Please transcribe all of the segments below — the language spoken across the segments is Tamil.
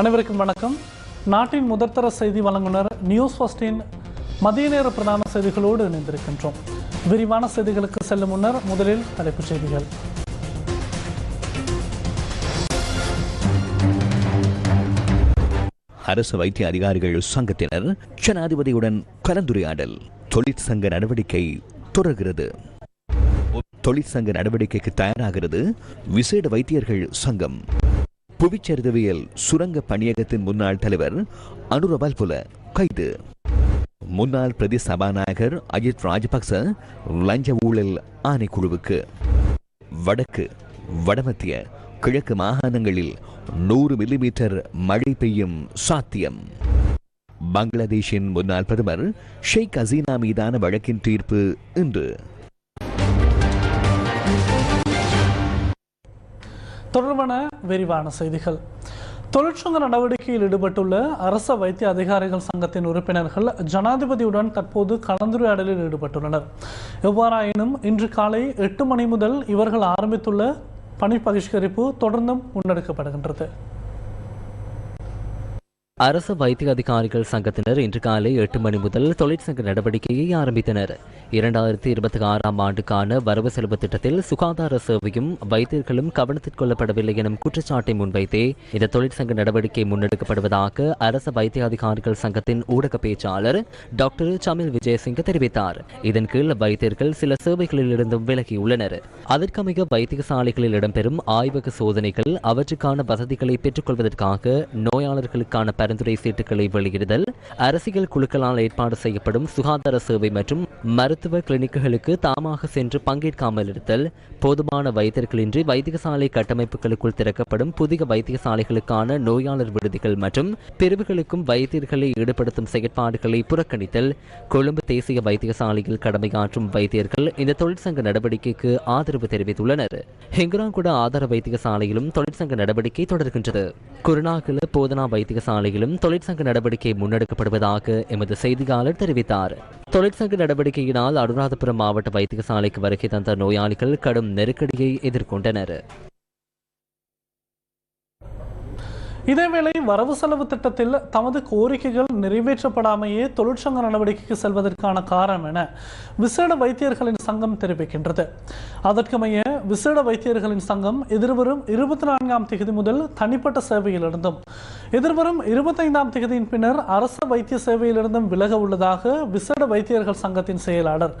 அனைவருக்கும் வணக்கம். நாட்டின் முதற்தர செய்தி வழங்குனர் நியூஸ் ஃபர்ஸ்டின் மதிய நேர பிரதான செய்திகளோடு இணைந்திருக்கின்றோம். விரிவான செய்திகளுக்கு செல்லும் முன்னர் முதலில் தலைப்புச் செய்திகள். அரசு வைத்திய அதிகாரிகள் சங்கத்தினர் ஜனாதிபதியுடன் கலந்துரையாடல். தொழிற்சங்க நடவடிக்கை தொடர்கிறது. தொழிற்சங்க நடவடிக்கைக்கு தயாராகிறது விசேட வைத்தியர்கள் சங்கம். புவிச்சரிதவியல் சுரங்க பணியகத்தின் முன்னாள் தலைவர் அனுரபால் புல கைது. முன்னாள் பிரதி சபாநாயகர் அஜித் ராஜபக்ச லஞ்ச ஊழல் ஆணைக்குழுவுக்கு. வடக்கு வடமத்திய கிழக்கு மாகாணங்களில் நூறு மில்லிமீட்டர் மழை பெய்யும் சாத்தியம். பங்களாதேஷின் முன்னாள் பிரதமர் ஷேக் ஹசீனா மீதான வழக்கின் தீர்ப்பு இன்று. தொடர்பான விரிவான செய்திகள். தொழிற்சங்க நடவடிக்கையில் ஈடுபட்டுள்ள அரச வைத்திய அதிகாரிகள் சங்கத்தின் உறுப்பினர்கள் ஜனாதிபதியுடன் தற்போது கலந்துரையாடலில் ஈடுபட்டுள்ளனர். எவ்வாறாயினும் இன்று காலை எட்டு மணி முதல் இவர்கள் ஆரம்பித்துள்ள பணி பகிஷ்கரிப்பு தொடர்ந்தும் முன்னெடுக்கப்படுகின்றது. அரசு வைத்திய அதிகாரிகள் சங்கத்தினர் இன்று காலை எட்டு மணி முதல் தொழிற்சங்க நடவடிக்கையை ஆரம்பித்தனர். இரண்டாயிரத்தி இருபத்தி ஆறாம் ஆண்டுக்கான வரவு செலவு திட்டத்தில் சுகாதார சேவையும் வைத்தியர்களும் கவனத்தில் கொள்ளப்படவில்லை எனும் குற்றச்சாட்டை முன்வைத்தே இந்த தொழிற்சங்க நடவடிக்கை முன்னெடுக்கப்படுவதாக அரசு வைத்திய அதிகாரிகள் சங்கத்தின் ஊடக பேச்சாளர் டாக்டர் சமில் விஜயசிங்க தெரிவித்தார். இதன் கீழ் வைத்தியர்கள் சில சேவைகளிலிருந்தும் விலகியுள்ளனர். அதற்கமைய வைத்தியசாலைகளில் இடம்பெறும் ஆய்வக சோதனைகள் அவற்றுக்கான வசதிகளை பெற்றுக்கொள்வதற்காக நோயாளர்களுக்கான பரிந்துரை சீட்டுகளை வெளியிடுதல் அரசியல் குழுக்களால் ஏற்பாடு செய்யப்படும் சுகாதார சேவை மற்றும் மருத்துவ கிளினிக்குகளுக்கு தாமாக சென்று பங்கேற்காமல் இருத்தல் போதுமான வைத்தியர்களின்றி வைத்தியசாலை கட்டமைப்புகளுக்குள் திறக்கப்படும் புதிய வைத்தியசாலைகளுக்கான நோயாளர் விடுதிகள் மற்றும் பிரிவுகளுக்கும் வைத்தியர்களை ஈடுபடுத்தும் செயற்பாடுகளை புறக்கணித்தல் கொழும்பு தேசிய வைத்தியசாலையில் கடமையாற்றும் வைத்தியர்கள் இந்த தொழிற்சங்க நடவடிக்கைக்கு ஆதரவு தெரிவித்துள்ளனர். ஹெங்கராங்குட ஆதார வைத்தியசாலையிலும் தொழிற்சங்க நடவடிக்கை தொடர்கின்றது. குருநாகல போதனா வைத்தியசாலையிலும் தொழிற்சங்க நடவடிக்கை முன்னெடுக்கப்படுவதாக எமது செய்தியாளர் தெரிவித்தார். தொழிற்சங்க நடவடிக்கையினால் அனுராதபுரம் மாவட்ட வைத்தியசாலைக்கு வருகை தந்த நோயாளிகள் கடும் நெருக்கடியை எதிர்கொண்டனர். இதேவேளை வரவு செலவு திட்டத்தில் தமது கோரிக்கைகள் நிறைவேற்றப்படாமையே தொழிற்சங்க நடவடிக்கைக்கு செல்வதற்கான காரணம் என விசேட வைத்தியர்களின் சங்கம் தெரிவிக்கின்றது. அதற்கமைய விசேட வைத்தியர்களின் சங்கம் எதிர்வரும் இருபத்தி நான்காம் தேதி முதல் தனிப்பட்ட சேவையிலிருந்தும் எதிர்வரும் இருபத்தைந்தாம் தேதியின் பின்னர் அரச வைத்திய சேவையிலிருந்தும் விலக உள்ளதாக விசேட வைத்தியர்கள் சங்கத்தின் செயலாளர்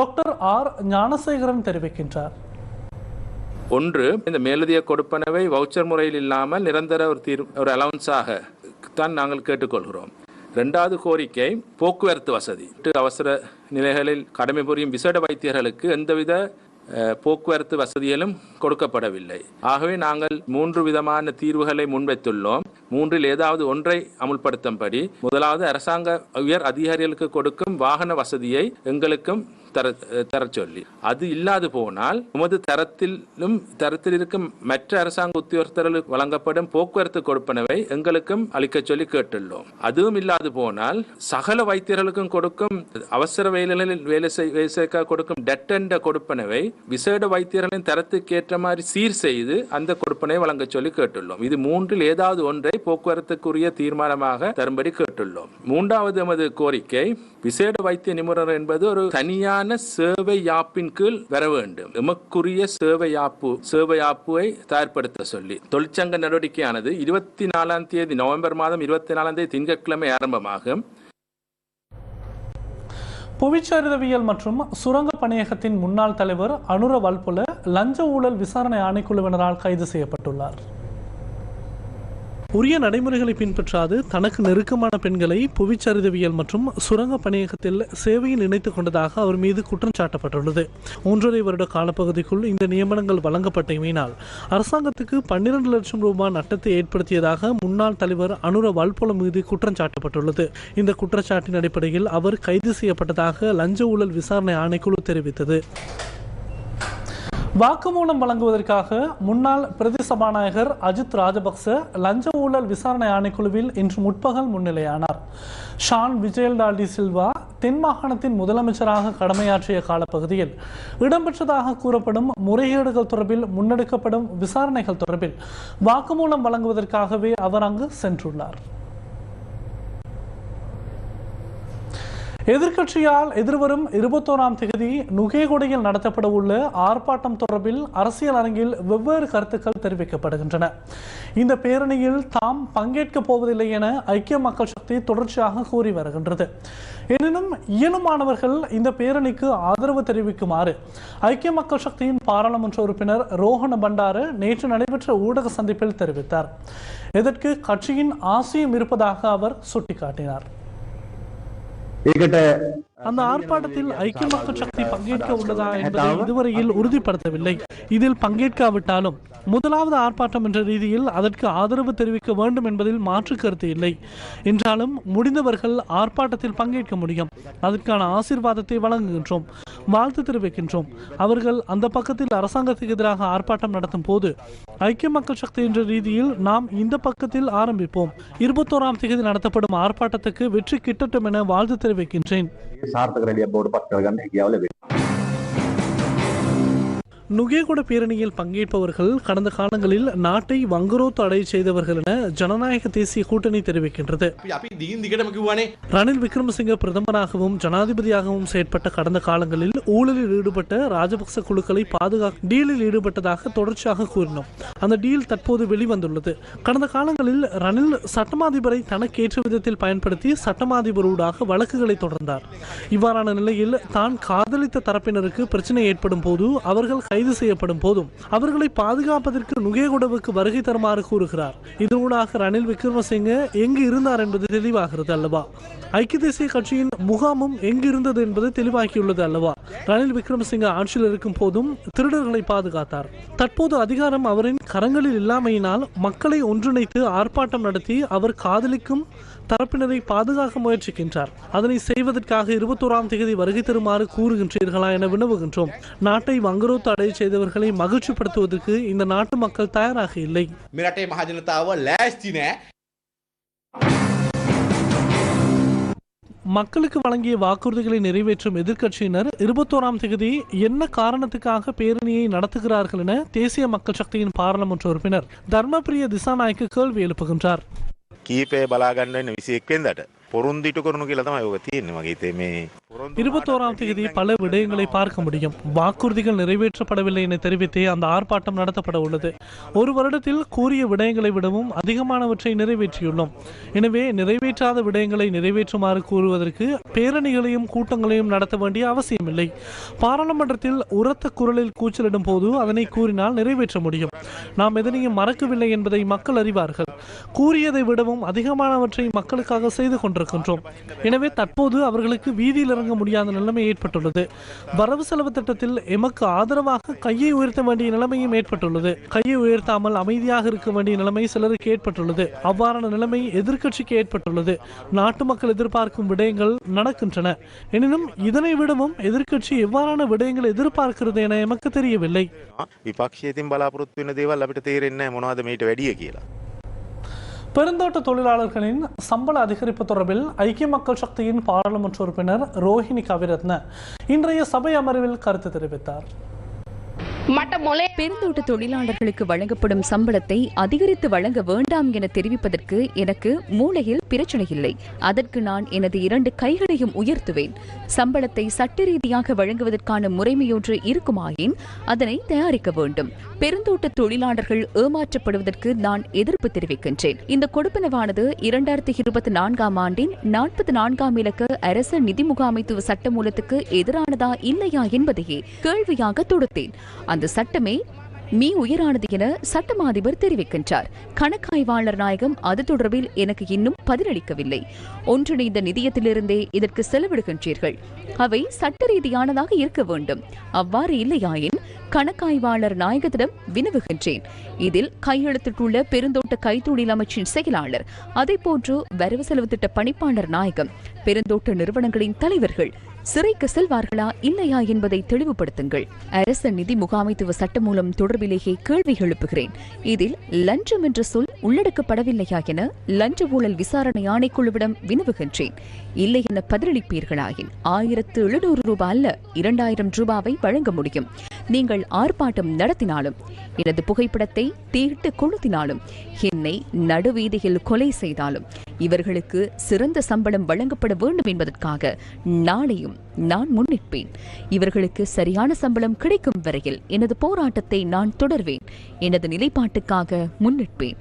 டாக்டர் ஆர் ஞானசேகரன் தெரிவிக்கின்றார். ஒன்று இந்த மேலதிக கொடுப்பனவை வவுச்சர் முறையில் இல்லாமல் நிரந்தர ஒரு தீர் ஒரு அலவன்ஸாக தான் நாங்கள் கேட்டுக்கொள்கிறோம். ரெண்டாவது கோரிக்கை போக்குவரத்து வசதி. அவசர நிலைகளில் கடமை புரியும் விசேட வைத்தியர்களுக்கு எந்தவித போக்குவரத்து வசதிகளும் கொடுக்கப்படவில்லை. ஆகவே நாங்கள் மூன்று விதமான தீர்வுகளை முன்வைத்துள்ளோம். மூன்றில் ஏதாவது ஒன்றை அமுல்படுத்தும்படி முதலாவது அரசாங்க உயர் அதிகாரிகளுக்கு கொடுக்கும் வாகன வசதியை எங்களுக்கும் தர தர சொல்லி அது இல்லாது போனால் உமது தரத்திலும் தரத்தில் இருக்கும் மற்ற அரசாங்க உத்தியோகத்தர்களுக்கு வழங்கப்படும் போக்குவரத்து கொடுப்பனவை எங்களுக்கும் அளிக்கச் சொல்லி கேட்டுள்ளோம். அதுவும் இல்லாது போனால் சகல வைத்தியர்களுக்கும் கொடுக்கும் அவசர வேலைகளில் வேலை செய் செய்ய கொடுக்கும் டெட்டண்ட கொடுப்பனவை விசேட வைத்தியர்களின் தரத்துக்கு ஏற்ற மாதிரி சீர் செய்து அந்த கொடுப்பனை வழங்க சொல்லி கேட்டுள்ளோம். இது மூன்றில் ஏதாவது ஒன்றை போக்குவரத்துக்குரிய தீர்மானமாக தரும்படி கேட்டுள்ளோம். மூன்றாவது எமது கோரிக்கை விசேட வைத்திய நிபுணர் என்பது ஒரு தனியான சேவை யாப்பின் கீழ் வர வேண்டும். எமக்குரிய சேவை யாப்பு சேவை யாப்புவை தயார்படுத்த சொல்லி. தொழிற்சங்க நடவடிக்கையானது இருபத்தி நாலாம் தேதி நவம்பர் மாதம் இருபத்தி நாலாம் தேதி திங்கட்கிழமை ஆரம்பமாகும் புவிச்சரிதவியல் மற்றும் சுரங்க பணியகத்தின் முன்னாள் தலைவர் அனுர வல்புல லஞ்ச ஊழல் விசாரணை ஆணைக்குழுவினரால் கைது செய்யப்பட்டுள்ளார். உரிய நடைமுறைகளை பின்பற்றாது தனக்கு நெருக்கமான பெண்களை புவிச்சரிதவியல் மற்றும் சுரங்க பணியகத்தில் சேவையில் இணைத்துக் கொண்டதாக அவர் மீது குற்றம் சாட்டப்பட்டுள்ளது. ஒன்றரை வருட காலப்பகுதிக்குள் இந்த நியமனங்கள் வழங்கப்பட்டமையினால் அரசாங்கத்துக்கு பன்னிரண்டு லட்சம் ரூபாய் நட்டத்தை ஏற்படுத்தியதாக முன்னாள் தலைவர் அனுர வல்புல மீது குற்றம் சாட்டப்பட்டுள்ளது. இந்த குற்றச்சாட்டின் அடிப்படையில் அவர் கைது செய்யப்பட்டதாக லஞ்ச ஊழல் விசாரணை ஆணைக்குழு தெரிவித்தது. வாக்குமூலம் வழங்குவதற்காக முன்னாள் பிரதி சபாநாயகர் அஜித் ராஜபக்ச லஞ்ச ஊழல் விசாரணை ஆணைக்குழுவில் இன்று முற்பகல் முன்னிலையானார். ஷான் விஜயல் டால்டி சில்வா தென் மாகாணத்தின் முதலமைச்சராக கடமையாற்றிய காலப்பகுதியில் இடம்பெற்றதாக கூறப்படும் முறைகேடுகள் தொடர்பில் முன்னெடுக்கப்படும் விசாரணைகள் தொடர்பில் வாக்குமூலம் வழங்குவதற்காகவே அவர் அங்கு சென்றுள்ளார். எதிர்கட்சியால் எதிர்வரும் இருபத்தோராம் தேதி நுகேகொடையில் நடத்தப்பட உள்ள ஆர்ப்பாட்டம் தொடர்பில் அரசியல் அரங்கில் வெவ்வேறு கருத்துக்கள் தெரிவிக்கப்படுகின்றன. இந்த பேரணியில் தாம் பங்கேற்க போவதில்லை என ஐக்கிய மக்கள் சக்தி தொடர்ச்சியாக கூறி வருகின்றது. எனினும் இயலுமானவர்கள் இந்த பேரணிக்கு ஆதரவு தெரிவிக்குமாறு ஐக்கிய மக்கள் சக்தியின் பாராளுமன்ற உறுப்பினர் ரோஹன பண்டாரு நேற்று நடைபெற்ற ஊடக சந்திப்பில் தெரிவித்தார். இதற்கு கட்சியின் ஆசையும் இருப்பதாக அவர் சுட்டிக்காட்டினார். அந்த ஆர்ப்பாட்டத்தில் ஐக்கிய மக்கள் சக்தி பங்கேற்க உள்ளதா என்பதை இதுவரையில் உறுதிப்படுத்தவில்லை. இதில் பங்கேற்காவிட்டாலும் முதலாவது ஆர்ப்பாட்டம் என்ற ரீதியில் அதற்கு ஆதரவு தெரிவிக்க வேண்டும் என்பதில் மாற்று கருத்து இல்லை. என்றாலும் முடிந்தவர்கள் ஆர்ப்பாட்டத்தில் பங்கேற்க முடியும். அதற்கான ஆசீர்வாதத்தை வழங்குகின்றோம் வாழ்த்து தெரிவிக்கின்றோம். அவர்கள் அந்த பக்கத்தில் அரசாங்கத்துக்கு எதிராக ஆர்ப்பாட்டம் நடத்தும் போது ஐக்கிய மக்கள் சக்தி என்ற ரீதியில் நாம் இந்த பக்கத்தில் ஆரம்பிப்போம். இருபத்தோராம் தேதி நடத்தப்படும் ஆர்ப்பாட்டத்துக்கு வெற்றி கிட்டட்டும் என வாழ்த்து தெரிவிக்கின்றேன். நுகேகுட பேரணியில் பங்கேற்பவர்கள் கடந்த காலங்களில் நாட்டை வங்குரோ தடை செய்தவர்கள் என ஜனநாயக தேசிய கூட்டணி தெரிவிக்கின்றது. ரணில் விக்ரமசிங்க பிரதமராகவும் ஜனாதிபதியாகவும் செயற்பட்ட கடந்த காலங்களில் ஊழலில் ஈடுபட்ட ராஜபக்ச குழுக்களை பாதுகாக்க டீலில் ஈடுபட்டதாக தொடர்ச்சியாக கூறினோம். அந்த டீல் தற்போது வெளிவந்துள்ளது. கடந்த காலங்களில் ரணில் சட்டமாதிபரை தனக்கு ஏற்ற விதத்தில் பயன்படுத்தி சட்டமாதிபரோடாக வழக்குகளை தொடர்ந்தார். இவ்வாறான நிலையில் தான் காதலித்த தரப்பினருக்கு பிரச்சனை ஏற்படும் போது அவர்கள் கைது செய்யப்படும் போதும் அவர்களை பாதுகாப்பதற்கு நுகேகுடவுக்கு வருகை தருமாறு கூறுகிறார். இதனூடாக ரணில் விக்ரமசிங்கே எங்கு இருந்தார் என்பது தெளிவாகிறது அல்லவா? ஐக்கிய தேசிய கட்சியின் முகாமும் எங்கு இருந்தது என்பது தெளிவாக்கியுள்ளது அல்லவா? ரணில் விக்ரமசிங்க ஆட்சியில் இருக்கும் போதும் திருடர்களை பாதுகாத்தார். தற்போது அதிகாரம் அவரின் கரங்களில் இல்லாமையினால் மக்களை ஒன்றிணைத்து ஆர்ப்பாட்டம் நடத்தி அவர் காதலிக்கும் தரப்பினரை பாதுகாக்க முயற்சிக்கின்றார். அதனை செய்வதற்காக இருபத்தோராம் தேதி வருகை தருமாறு கூறுகின்றீர்களா என வினவுகின்றோம். நாட்டை வங்குரோ தடை செய்தவர்களை மகிழ்ச்சிப்படுத்துவதற்கு இந்த நாட்டு மக்கள் தயாராக இல்லை. மக்களுக்கு வழங்கிய வாக்குறுதிகளை நிறைவேற்றும் எதிர்க்கட்சியினர் இருபத்தோராம் தேதி என்ன காரணத்துக்காக பேரணியை நடத்துகிறார்கள் என தேசிய மக்கள் சக்தியின் பாராளுமன்ற உறுப்பினர் தர்மபிரிய திசாநாயக்கு கேள்வி எழுப்புகின்றார். කීපය බලාගන්න වෙන 21 වෙනිදාට. පොරුන්දිට කරනු කියලා තම යෝක තියෙන්නේ මගේ හිතේ මේ පොරොන්දු இருபத்தோராம் தேதி பல விடயங்களை பார்க்க முடியும் வாக்குறுதிகள் நிறைவேற்றப்படவில்லை என தெரிவித்தே அந்த ஆர்ப்பாட்டம் நடத்தப்பட உள்ளது ஒரு வருடத்தில் கூறிய விடயங்களை விடவும் அதிகமானவற்றை நிறைவேற்றியுள்ளோம் எனவே நிறைவேற்றாத விடயங்களை நிறைவேற்றுமாறு கூறுவதற்கு பேரணிகளையும் கூட்டங்களையும் நடத்த வேண்டிய அவசியமில்லை பாராளுமன்றத்தில் உரத்த குரலில் கூச்சலிடும் போது அதனை கூறினால் நிறைவேற்ற முடியும் நாம் எதனையும் மறக்கவில்லை என்பதை மக்கள் அறிவார்கள் கூறியதை விடவும் அதிகமானவற்றை மக்களுக்காக செய்து கொண்டிருக்கின்றோம் எனவே தற்போது அவர்களுக்கு வீதியில் இறங்க முடியாத நிலைமை ஏற்பட்டுள்ளது வரவு செலவு திட்டத்தில் எமக்கு ஆதரவாக கையை உயர்த்த வேண்டிய நிலைமையும் ஏற்பட்டுள்ளது கையை உயர்த்தாமல் அமைதியாக இருக்க வேண்டிய நிலைமை சிலருக்கு ஏற்பட்டுள்ளது அவ்வாறான நிலைமை எதிர்க்கட்சிக்கு ஏற்பட்டுள்ளது நாட்டு மக்கள் எதிர்பார்க்கும் விடயங்கள் நடக்கின்றன எனினும் இதனை விடவும் எதிர்க்கட்சி எவ்வாறான விடயங்கள் எதிர்பார்க்கிறது என எமக்கு தெரியவில்லை විපක්ෂයතින් බලාපොරොත්තු වෙන දේවල් අපිට තේරෙන්නේ මොනවද මීට වැඩිය කියලා. பெருந்தோட்ட தொழிலாளர்களின் சம்பள அதிகரிப்பு தொடர்பில் ஐக்கிய மக்கள் சக்தியின் பாராளுமன்ற உறுப்பினர் ரோஹிணி கவிரத்ன இன்றைய சபை அமர்வில் கருத்து தெரிவித்தார். பெருந்தோட்ட தொழிலாளர்களுக்கு வழங்கப்படும் சம்பளத்தை அதிகரித்து வழங்க வேண்டாம் என தெரிவிப்பதற்கு எனக்கு மூளையில் பிரச்சனை இல்லை. அதற்கு நான் எனது இரண்டு கைகளையும் உயர்த்துவேன். சம்பளத்தை சட்ட ரீதியாக வழங்குவதற்கான முறைமையொன்று இருக்குமாயின் அதனை தயாரிக்க வேண்டும். பெருந்தோட்ட தொழிலாளர்கள் ஏமாற்றப்படுவதற்கு நான் எதிர்ப்பு தெரிவிக்கின்றேன். இந்த கொடுப்பனவானது இரண்டாயிரத்தி இருபத்தி நான்காம் ஆண்டின் நாற்பத்தி நான்காம் இலக்க அரச நிதி முகாமைத்துவ சட்டமூலத்துக்கு எதிரானதா இல்லையா என்பதையே கேள்வியாக தொடுத்தேன். அந்த சட்டமே மீ உயரானது என சட்டமாதிபர் தெரிவிக்கின்றார். கணக்காய்வாளர் நாயகம் அது தொடர்பில் எனக்கு இன்னும் பதிலளிக்கவில்லை. ஒன்றிணைந்த நிதியத்திலிருந்தே இதற்கு செலவிடுகின்றீர்கள். அவை சட்ட ரீதியானதாக இருக்க வேண்டும். அவ்வாறு இல்லையாயின் கணக்காய்வாளர் நாயகத்திடம் வினவுகின்றேன். இதில் கையெழுத்திட்டுள்ள பெருந்தோட்ட கைத்தொழில் அமைச்சின் செயலாளர் அதேபோன்று வரவு செலவு திட்ட பணிப்பாளர் நாயகம் பெருந்தோட்ட நிறுவனங்களின் தலைவர்கள் சிறைக்கு செல்வார்களா இல்லையா என்பதை தெளிவுபடுத்துங்கள். அரச நிதி முகாமைத்துவ சட்டம் மூலம் தொடர்பிலேயே கேள்வி எழுப்புகிறேன். இதில் லஞ்சம் என்ற சொல் உள்ளடக்கப்படவில்லையா என லஞ்ச ஊழல் விசாரணை ஆணைக்குழுவிடம் வினவுகின்றேன். இல்லை என பதிலளிப்பீர்களாயின் ஆயிரத்து எழுநூறு ரூபாய் அல்ல இரண்டாயிரம் ரூபாவை வழங்க முடியும். நீங்கள் ஆர்ப்பாட்டம் நடத்தினாலும் எனது புகைப்படத்தை தீட்டு கொளுத்தினாலும் என்னை நடுவீதியில் கொலை செய்தாலும் இவர்களுக்கு சிறந்த சம்பளம் வழங்கப்பட வேண்டும் என்பதற்காக நாளையும் நான் முன்னிற்பேன் இவர்களுக்கு சரியான சம்பளம் கிடைக்கும் வரையில் எனது போராட்டத்தை நான் தொடர்வேன் எனது நிலைப்பாட்டுக்காக முன்னிற்பேன்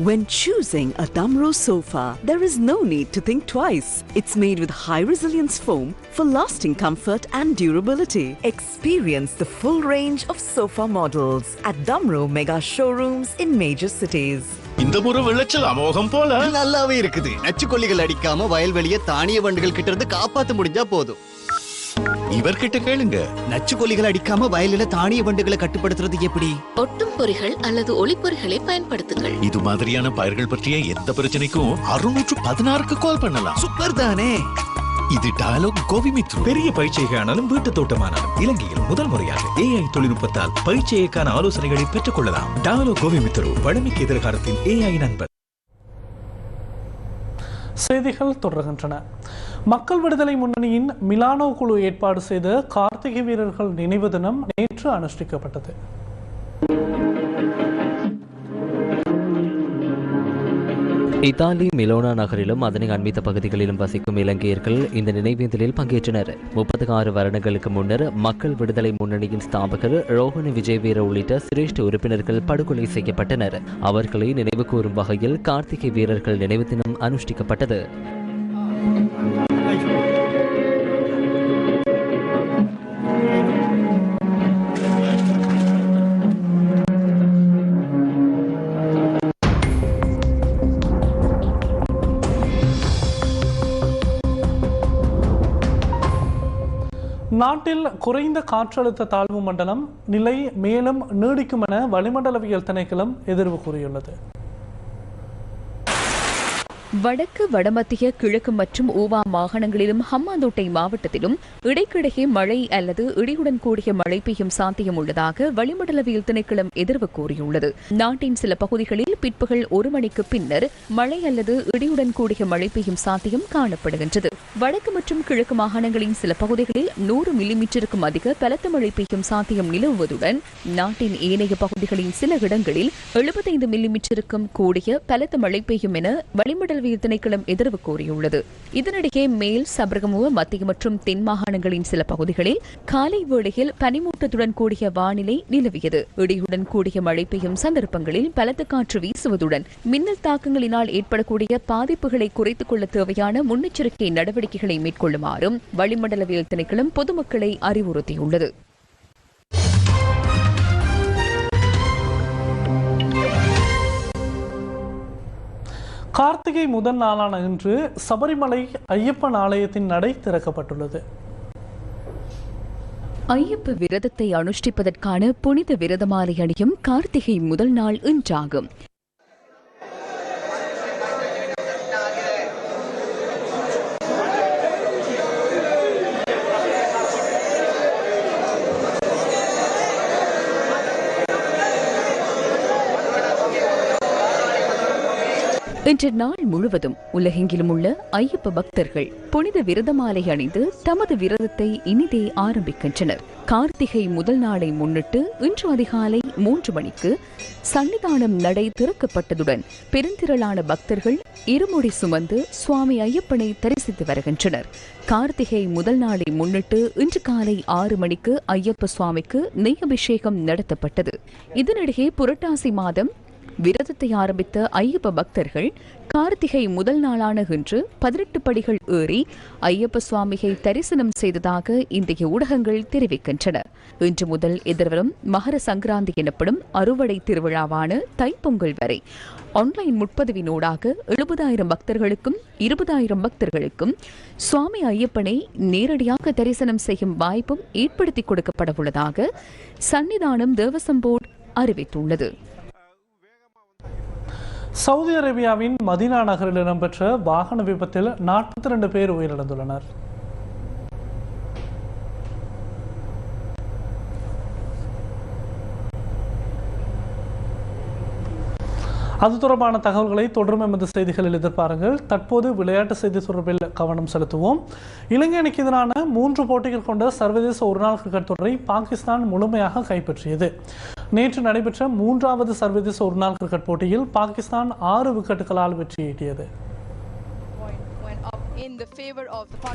When choosing a Damro sofa, there is no need to think twice. It's made with high resilience foam for lasting comfort and durability. Experience the full range of sofa models at Damro Mega Showrooms in major cities. இந்த முறை விளைச்சல் அமோகம் போல. நல்லாவே இருக்குது. நச்சுக்கொல்லிகள் அடிக்காம வயல்வெளிய தானிய வண்டுகள் கிட்ட இருந்து காப்பாத்த முடிஞ்சா போதும். இவர்கிட்ட கேளுங்க. நச்சுக்கொல்லிகள் அடிக்காம வயலில தானிய வண்டுகளை கட்டுப்படுத்துறது எப்படி? ஒட்டும் பொறிகள் அல்லது ஒளிப்பொறிகளை பயன்படுத்துங்கள். இது மாதிரியான பயிர்கள் பற்றிய எந்த பிரச்சனைக்கும் அறுநூற்று பதினாறுக்கு கால் பண்ணலாம். சூப்பர் தானே இது டயலாக் கோவிமித்ரு. பெரிய பயிற்சிகையானாலும் வீட்டு தோட்டமானாலும் இலங்கையில் முதல் முறையாக ஏஐ தொழில்நுட்பத்தால் பயிற்சியைக்கான ஆலோசனைகளை பெற்றுக் கொள்ளலாம் டயலாக் கோவிமித்ரு வளமிக்க எதிர்காலத்தின் ஏஐ நண்பர் செய்திகள் தொடர்கின்றன. மக்கள் விடுதலை முன்னணியின் மிலானோ குழு ஏற்பாடு செய்த கார்த்திகை வீரர்கள் நினைவு தினம் நேற்று அனுஷ்டிக்கப்பட்டது. இத்தாலி மிலோனா நகரிலும் அதனை அண்மித்த பகுதிகளிலும் வசிக்கும் இலங்கையர்கள் இந்த நினைவேந்தலில் பங்கேற்றனர். முப்பத்தி ஆறு வருடங்களுக்கு முன்னர் மக்கள் விடுதலை முன்னணியின் ஸ்தாபகர் ரோஹணி விஜயவீர உள்ளிட்ட சிரேஷ்ட உறுப்பினர்கள் படுகொலை செய்யப்பட்டனர். அவர்களை நினைவு கூறும் வகையில் கார்த்திகை வீரர்கள் நினைவு தினம் அனுஷ்டிக்கப்பட்டது. நாட்டில் குறைந்த காற்றழுத்த தாழ்வு மண்டலம் நிலை மேலும் நீடிக்கும் என வளிமண்டலவியல் திணைக்களம் எதிர்வு கூறியுள்ளது. வடக்கு வடமத்திய கிழக்கு மற்றும் ஊவா மாகாணங்களிலும் ஹம்மாந்தோட்டை மாவட்டத்திலும் இடைக்கிடையே மழை அல்லது இடியுடன் கூடிய மழை பெய்யும் சாத்தியம் உள்ளதாக வளிமண்டலவியல் திணைக்களம் எதிர்வு கூறியுள்ளது. நாட்டின் சில பகுதிகளில் பிற்பகல் ஒரு மணிக்கு பின்னர் மழை அல்லது இடியுடன் கூடிய மழை பெய்யும் சாத்தியம் காணப்படுகின்றது. வடக்கு மற்றும் கிழக்கு மாகாணங்களின் சில பகுதிகளில் நூறு மில்லிமீட்டருக்கும் அதிக பலத்த மழை பெய்யும் சாத்தியம் நிலவுவதுடன் நாட்டின் ஏனைய பகுதிகளின் சில இடங்களில் எழுபத்தைந்து மில்லிமீட்டருக்கும் கூடிய பலத்த மழை பெய்யும் என வளிமண்டல வளிமண்டலவியல் திணைக்களம் எதிர்வு கூறியுள்ளது. இதனிடையே மேல் சபரகமுவ மத்திய மற்றும் தென் மாகாணங்களின் சில பகுதிகளில் காலை வேளையில் பனிமூட்டத்துடன் கூடிய வானிலை நிலவியது. இடியுடன் கூடிய மழை பெய்யும் சந்தர்ப்பங்களில் பலத்த காற்று வீசுவதுடன் மின்னல் தாக்கங்களினால் ஏற்படக்கூடிய பாதிப்புகளை குறைத்துக் கொள்ள தேவையான முன்னெச்சரிக்கை நடவடிக்கைகளை மேற்கொள்ளுமாறும் வளிமண்டலவியல் திணைக்களம் பொதுமக்களை அறிவுறுத்தியுள்ளது. கார்த்திகை முதல் நாளான இன்று சபரிமலை ஐயப்பன் ஆலயத்தின் நடை திறக்கப்பட்டுள்ளது. ஐயப்ப விரதத்தை அனுஷ்டிப்பதற்கான புனித விரதமாலை அணியும் கார்த்திகை முதல் நாள் இன்றாகும். இன்று நாள் முழுவதும் உலகெங்கிலும் உள்ள ஐயப்ப பக்தர்கள் புனித விரதமாலை அணிந்து தமது விரதத்தை இனிதே ஆரம்பிக்கின்றனர். கார்த்திகை முதல் நாளை முன்னிட்டு இன்று அதிகாலை மூன்று மணிக்கு சன்னிதானம் நடை திறக்கப்பட்டதுடன் பெருந்திரளான பக்தர்கள் இருமுடி சுமந்து சுவாமி ஐயப்பனை தரிசித்து வருகின்றனர். கார்த்திகை முதல் நாளை முன்னிட்டு இன்று காலை ஆறு மணிக்கு ஐயப்ப சுவாமிக்கு நெய் அபிஷேகம் நடத்தப்பட்டது. இதனிடையே புரட்டாசி மாதம் விரதத்தை ஆரம்பித்த ஐயப்ப பக்தர்கள் கார்த்திகை முதல் நாளான இன்று பதினெட்டு படிகள் ஏறி ஐயப்ப சுவாமியை தரிசனம் செய்ததாக இந்திய ஊடகங்கள் தெரிவிக்கின்றன. இன்று முதல் எதிர்வரும் மகர சங்கராந்தி எனப்படும் அறுவடை திருவிழாவான தைப்பொங்கல் வரை ஆன்லைன் முற்பதிவினூடாக எழுபதாயிரம் பக்தர்களுக்கும் இருபதாயிரம் பக்தர்களுக்கும் சுவாமி ஐயப்பனை நேரடியாக தரிசனம் செய்யும் வாய்ப்பும் ஏற்படுத்தி கொடுக்கப்பட உள்ளதாக சன்னிதானம் தேவசம் போர்டு அறிவித்துள்ளது. சவுதி அரேபியாவின் மதீனா நகரில் இடம்பெற்ற வாகன விபத்தில் நாற்பத்தி ரெண்டு பேர் உயிரிழந்துள்ளனர். அது தொடர்பான தகவல்களை தொடரும் எமது செய்திகளில் எதிர்பாருங்கள். தற்போது விளையாட்டு செய்தி தொடர்பில் கவனம் செலுத்துவோம். இலங்கை அணிக்கு எதிரான மூன்று போட்டிகள் கொண்ட சர்வதேச ஒருநாள் கிரிக்கெட் தொடரை பாகிஸ்தான் முழுமையாக கைப்பற்றியது. நேற்று நடைபெற்ற மூன்றாவது சர்வதேச ஒருநாள் கிரிக்கெட் போட்டியில் பாகிஸ்தான் ஆறு விக்கெட்டுகளால் வெற்றியீட்டியது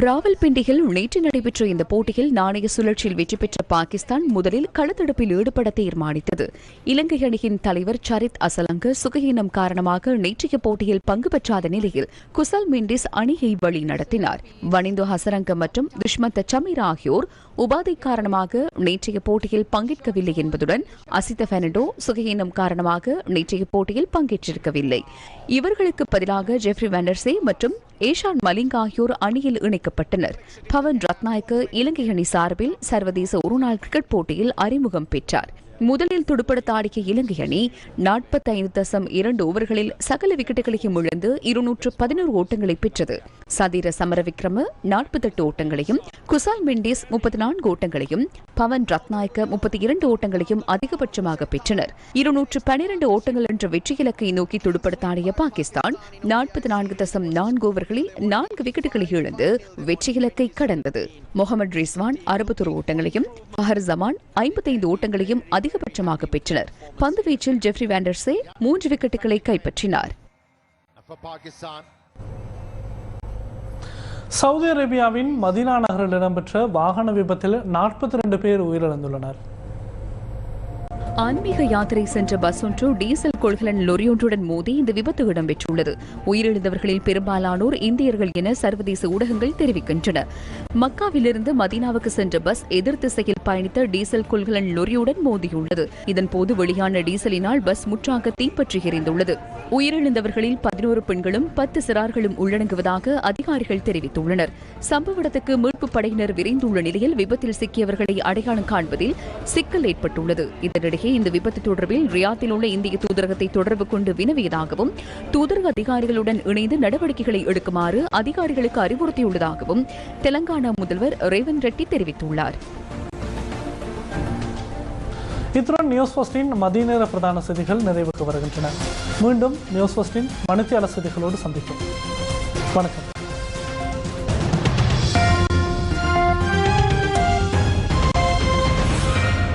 ராவல்பிண்டியில் நேற்று நடைபெற்ற இந்த போட்டியில் நாணய சுழற்சியில் வெற்றி பெற்ற பாகிஸ்தான் முதலில் களத்தடுப்பில் ஈடுபட தீர்மானித்தது. இலங்கை அணியின் தலைவர் சரித் அசலங்க சுகஹீனம் காரணமாக நேற்றைய போட்டியில் பங்கு பெற்றாத நிலையில் குசல் மெண்டிஸ் அணியை வழி நடத்தினார். வனிந்து ஹசரங்க மற்றும் துஷ்மந்த சமீர் ஆகியோர் உபாதை காரணமாக நேற்றைய போட்டியில் பங்கேற்கவில்லை என்பதுடன் அசித பெனடோ சுகஹீனம் காரணமாக நேற்றைய போட்டியில் பங்கேற்றிருக்கவில்லை. இவர்களுக்கு பதிலாக ஜெஃப்ரி வெண்டர்சே மற்றும் ஏஷான் மலிங் ஆகியோர் அணியில் இணைக்கப்பட்டனர். பவன் ரத்நாயக்கு இலங்கை அணி சார்பில் சர்வதேச ஒருநாள் கிரிக்கெட் போட்டியில் அறிமுகம் பெற்றார். முதலில் துடுப்படுத்த ஆடிய இலங்கை அணி நாற்பத்தைந்து தசம் இரண்டு ஓவர்களில் சகல விக்கெட்டுகளையும் இழந்து இருநூற்று பதினோரு ஓட்டங்களை பெற்றது. சதிர சமரவிக்ரம நாற்பத்தெட்டு ஓட்டங்களையும் குசால் மெண்டிஸ் முப்பத்தி நான்கு ஓட்டங்களையும் பவன் ரத்நாயக்க முப்பத்தி இரண்டு ஓட்டங்களையும் அதிகபட்சமாக பெற்றனர். இருநூற்று பனிரெண்டு ஓட்டங்கள் என்ற வெற்றி இலக்கை நோக்கி துடுப்படுத்தாடிய பாகிஸ்தான் நாற்பத்தி நான்கு தசம் நான்கு ஓவர்களில் நான்கு விக்கெட்டுகளை இழந்து வெற்றி இலக்கை கடந்தது. முகமது ரிஸ்வான் அறுபத்தொரு ஓட்டங்களையும் அஹர் ஜமான் ஐம்பத்தைந்து ஓட்டங்களையும் அதிகபட்சமாக பெற்றனர். பந்துவீச்சில் ஜெஃப்ரி வேண்டர்ஸே மூன்று விக்கெட்டுகளை கைப்பற்றினார். சவுதி அரேபியாவின் மதீனா நகரில் இடம்பெற்ற வாகன விபத்தில் நாற்பத்தி ரெண்டு பேர் உயிரிழந்துள்ளனர். ஆன்மீக யாத்திரை சென்ற பஸ் ஒன்று டீசல் கொள்கலன் லொரியொன்றுடன் மோதி இந்த விபத்து இடம்பெற்றுள்ளது. உயிரிழந்தவர்களில் பெரும்பாலானோர் இந்தியர்கள் என சர்வதேச ஊடகங்கள் தெரிவிக்கின்றன. மக்காவிலிருந்து மதீனாவுக்கு சென்ற பஸ் எதிர் திசையில் பயணித்த டீசல் கொள்கலன் லொரியுடன் மோதியுள்ளது. இதன்போது வெளியான டீசலினால் பஸ் முற்றாக தீப்பற்றி எரிந்துள்ளது. உயிரிழந்தவர்களில் பதினோரு பெண்களும் பத்து சிறார்களும் உள்ளடங்குவதாக அதிகாரிகள் தெரிவித்துள்ளனர். சம்பவ இடத்துக்கு மீட்புப் படையினர் விரைந்துள்ள நிலையில் விபத்தில் சிக்கியவர்களை அடையாளம் காண்பதில் சிக்கல் ஏற்பட்டுள்ளது. இதனிடையே இந்த விபத்து தொடர்பில் ரியாத்தில் உள்ள இந்திய தூதரகத்தை தொடர்பு கொண்டு வினவியதாகவும் தூதரக அதிகாரிகளுடன் இணைந்து நடவடிக்கைகளை எடுக்குமாறு அதிகாரிகளுக்கு அறிவுறுத்தியுள்ளதாகவும் தெலங்கானா முதல்வர் ரேவந்த் ரெட்டி தெரிவித்துள்ளார். இத்துடன் நியூஸ் ஃபஸ்டின் மதிய நேர பிரதான செய்திகள் நிறைவுக்கு வருகின்றன. மீண்டும் நியூஸ் ஃபஸ்டின் மணித்தியால செய்திகளோடு சந்திப்போம். வணக்கம்.